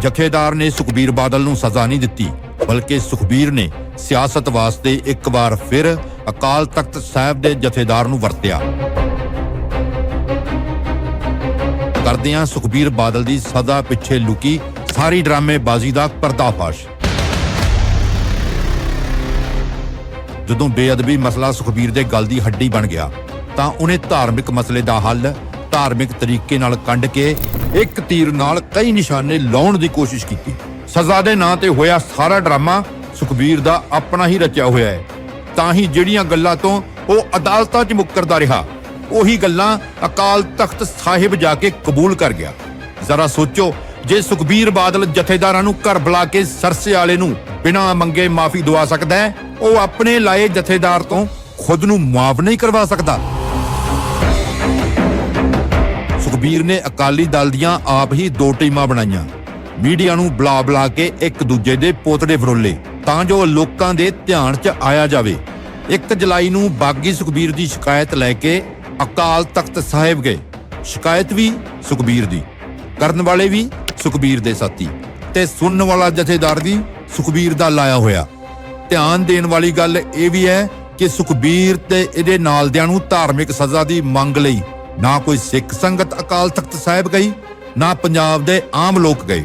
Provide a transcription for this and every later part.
ਜਥੇਦਾਰ ਨੇ ਸੁਖਬੀਰ ਬਾਦਲ ਨੂੰ ਸਜ਼ਾ ਨਹੀਂ ਦਿੱਤੀ, ਬਲਕਿ ਸੁਖਬੀਰ ਨੇ ਸਿਆਸਤ ਵਾਸਤੇ ਇੱਕ ਵਾਰ ਫਿਰ ਅਕਾਲ ਤਖਤ ਸਾਹਿਬ ਦੇ ਜਥੇਦਾਰ ਨੂੰ ਵਰਤਿਆ। ਕਰਦਿਆਂ ਸੁਖਬੀਰ ਬਾਦਲ ਦੀ ਸਜ਼ਾ ਪਿੱਛੇ ਲੁਕੀ ਸਾਰੀ ਡਰਾਮੇਬਾਜ਼ੀ ਦਾ ਪਰਦਾਫਾਸ਼। ਜਦੋਂ ਬੇਅਦਬੀ ਮਸਲਾ ਸੁਖਬੀਰ ਦੇ ਗੱਲ ਦੀ ਹੱਡੀ ਬਣ ਗਿਆ, ਤਾਂ ਉਹਨੇ ਧਾਰਮਿਕ ਮਸਲੇ ਦਾ ਹੱਲ ਧਾਰਮਿਕ ਤਰੀਕੇ ਨਾਲ ਕੰਢ ਕੇ ਇੱਕ ਤੀਰ ਨਾਲ ਕਈ ਨਿਸ਼ਾਨੇ ਲਾਉਣ ਦੀ ਕੋਸ਼ਿਸ਼ ਕੀਤੀ। ਸਜ਼ਾ ਦੇ ਨਾਂ ਤੇ ਹੋਇਆ ਸਾਰਾ ਡਰਾਮਾ ਸੁਖਬੀਰ ਦਾ ਆਪਣਾ ਹੀ ਰਚਿਆ ਹੋਇਆ ਹੈ। ਤਾਂ ਹੀ ਜਿਹੜੀਆਂ ਗੱਲਾਂ ਤੋਂ ਉਹ ਅਦਾਲਤਾਂ 'ਚ ਮੁੱਕਰਦਾ ਰਿਹਾ, ਉਹੀ ਗੱਲਾਂ ਅਕਾਲ ਤਖਤ ਸਾਹਿਬ ਜਾ ਕੇ ਕਬੂਲ ਕਰ ਗਿਆ। ਜ਼ਰਾ ਸੋਚੋ, ਜੇ ਸੁਖਬੀਰ ਬਾਦਲ ਜਥੇਦਾਰਾਂ ਨੂੰ ਘਰ ਬੁਲਾ ਕੇ ਸਰਸੇ ਵਾਲੇ ਨੂੰ ਬਿਨਾਂ ਮੰਗੇ ਮਾਫੀ ਦਵਾ ਸਕਦਾ ਹੈ, ਉਹ ਆਪਣੇ ਲਾਏ ਜਥੇਦਾਰ ਤੋਂ ਖੁਦ ਨੂੰ ਮਾਫ ਨਹੀਂ ਕਰਵਾ ਸਕਦਾ। ਸੁਖਬੀਰ ਨੇ ਅਕਾਲੀ ਦਲ ਦੀਆਂ ਆਪ ਹੀ ਦੋ ਟੀਮਾਂ ਬਣਾਈਆਂ। ਮੀਡੀਆ ਨੂੰ ਬੁਲਾ ਬੁਲਾ ਕੇ ਇੱਕ ਦੂਜੇ ਦੇ ਪੋਤੜੇ ਫਰੋਲੇ, ਤਾਂ ਜੋ ਲੋਕਾਂ ਦੇ ਧਿਆਨ 'ਚ ਆਇਆ ਜਾਵੇ। 1 ਜੁਲਾਈ ਨੂੰ ਬਾਗੀ ਸੁਖਬੀਰ ਦੀ ਸ਼ਿਕਾਇਤ ਲੈ ਕੇ ਅਕਾਲ ਤਖਤ ਸਾਹਿਬ ਗਏ। ਸ਼ਿਕਾਇਤ ਵੀ ਸੁਖਬੀਰ ਦੀ। ਕਰਨ ਵਾਲੇ ਵੀ ਸੁਖਬੀਰ ਦੇ ਸਾਥੀ ਤੇ ਸੁਣਨ ਵਾਲਾ ਜਥੇਦਾਰ ਵੀ ਸੁਖਬੀਰ ਦਾ ਲਾਇਆ ਹੋਇਆ। ਧਿਆਨ ਦੇਣ ਵਾਲੀ ਗੱਲ ਇਹ ਵੀ ਹੈ ਕਿ ਸੁਖਬੀਰ ਤੇ ਇਹਦੇ ਨਾਲਦਿਆਂ ਨੂੰ ਧਾਰਮਿਕ ਸਜ਼ਾ ਦੀ ਮੰਗ ਲਈ ਨਾ ਕੋਈ ਸਿੱਖ ਸੰਗਤ ਅਕਾਲ ਤਖਤ ਸਾਹਿਬ ਗਈ, ਨਾ ਪੰਜਾਬ ਦੇ ਆਮ ਲੋਕ ਗਏ।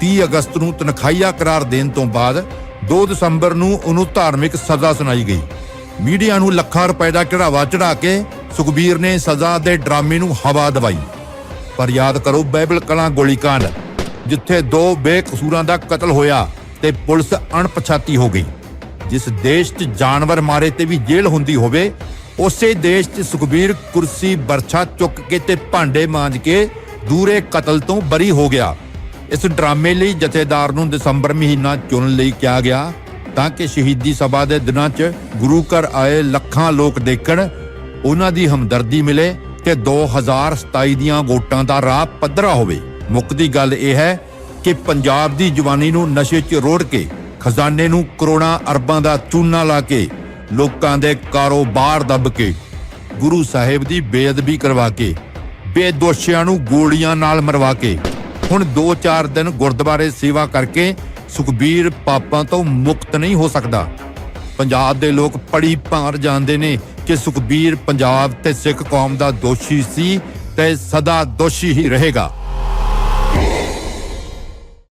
30 ਅਗਸਤ ਨੂੰ ਤਨਖਾਹੀਆ ਕਰਾਰ ਦੇਣ ਤੋਂ ਬਾਅਦ 2 ਦਸੰਬਰ ਨੂੰ ਉਹਨੂੰ ਧਾਰਮਿਕ ਸਜ਼ਾ ਸੁਣਾਈ ਗਈ। ਮੀਡੀਆ ਨੂੰ ਲੱਖਾਂ ਰੁਪਏ ਦਾ ਚੜਾਵਾ ਚੜਾ ਕੇ ਸੁਖਬੀਰ ਨੇ ਸਜ਼ਾ ਦੇ ਡਰਾਮੇ ਨੂੰ ਹਵਾ ਦਵਾਈ। ਪਰ ਯਾਦ ਕਰੋ ਬਾਈਬਲ ਕਲਾਂ ਗੋਲੀकांड ਜਿੱਥੇ ਦੋ ਬੇਕਸੂਰਾਂ ਦਾ ਕਤਲ ਹੋਇਆ ਤੇ ਪੁਲਿਸ ਅਣਪਛਾਤੀ ਹੋ ਗਈ। ਜਿਸ ਦੇਸ਼ 'ਚ ਜਾਨਵਰ ਮਾਰੇ ਤੇ ਵੀ ਜੇਲ੍ਹ ਹੁੰਦੀ ਹੋਵੇ ਉਸੇ ਦੇਸ਼ 'ਚ ਸੁਖਬੀਰ ਕੁਰਸੀ ਬਰਛਾ ਚੁੱਕ ਕੇ ਤੇ ਭਾਂਡੇ ਮਾਂਜ ਕੇ ਦੂਰੇ ਕਤਲ ਤੋਂ ਬਰੀ ਹੋ ਗਿਆ। ਇਸ ਡਰਾਮੇ ਲਈ ਜਥੇਦਾਰ ਨੂੰ ਦਸੰਬਰ ਮਹੀਨਾ ਚੁਣਨ ਲਈ ਕਿਹਾ ਗਿਆ ਤਾਂ ਕਿ ਸ਼ਹੀਦੀ ਸਭਾ ਦੇ ਦਿਨਾਂ 'ਚ ਗੁਰੂ ਘਰ ਆਏ ਲੱਖਾਂ ਲੋਕ ਦੇਖਣ, ਉਹਨਾਂ ਦੀ ਹਮਦਰਦੀ ਮਿਲੇ ਤੇ 2027 ਦੀਆਂ ਵੋਟਾਂ ਦਾ ਰਾਹ ਪੱਧਰਾ ਹੋਵੇ। ਮੁੱਕਦੀ ਗੱਲ ਇਹ ਹੈ ਕਿ ਪੰਜਾਬ ਦੀ ਜਵਾਨੀ ਨੂੰ ਨਸ਼ੇ 'ਚ ਰੋੜ ਕੇ ਖਜ਼ਾਨੇ ਨੂੰ ਕਰੋੜਾਂ ਅਰਬਾਂ ਦਾ ਚੂਨਾ ਲਾ ਕੇ ਲੋਕਾਂ ਦੇ ਕਾਰੋਬਾਰ ਦੱਬ ਕੇ, ਗੁਰੂ ਸਾਹਿਬ ਦੀ ਬੇਅਦਬੀ ਕਰਵਾ ਕੇ, ਬੇਦੋਸ਼ੀਆਂ ਨੂੰ ਗੋਲੀਆਂ ਨਾਲ ਮਰਵਾ ਕੇ, ਹੁਣ 2-4 ਦਿਨ ਗੁਰਦੁਆਰੇ ਸੇਵਾ ਕਰਕੇ ਸੁਖਬੀਰ ਪਾਪਾਂ ਤੋਂ ਮੁਕਤ ਨਹੀਂ ਹੋ ਸਕਦਾ। ਪੰਜਾਬ ਦੇ ਲੋਕ ਪੜੀ ਭਾਰ ਜਾਣਦੇ ਨੇ ਕਿ ਸੁਖਬੀਰ ਪੰਜਾਬ ਤੇ ਸਿੱਖ ਕੌਮ ਦਾ ਦੋਸ਼ੀ ਸੀ ਤੇ ਸਦਾ ਦੋਸ਼ੀ ਹੀ ਰਹੇਗਾ।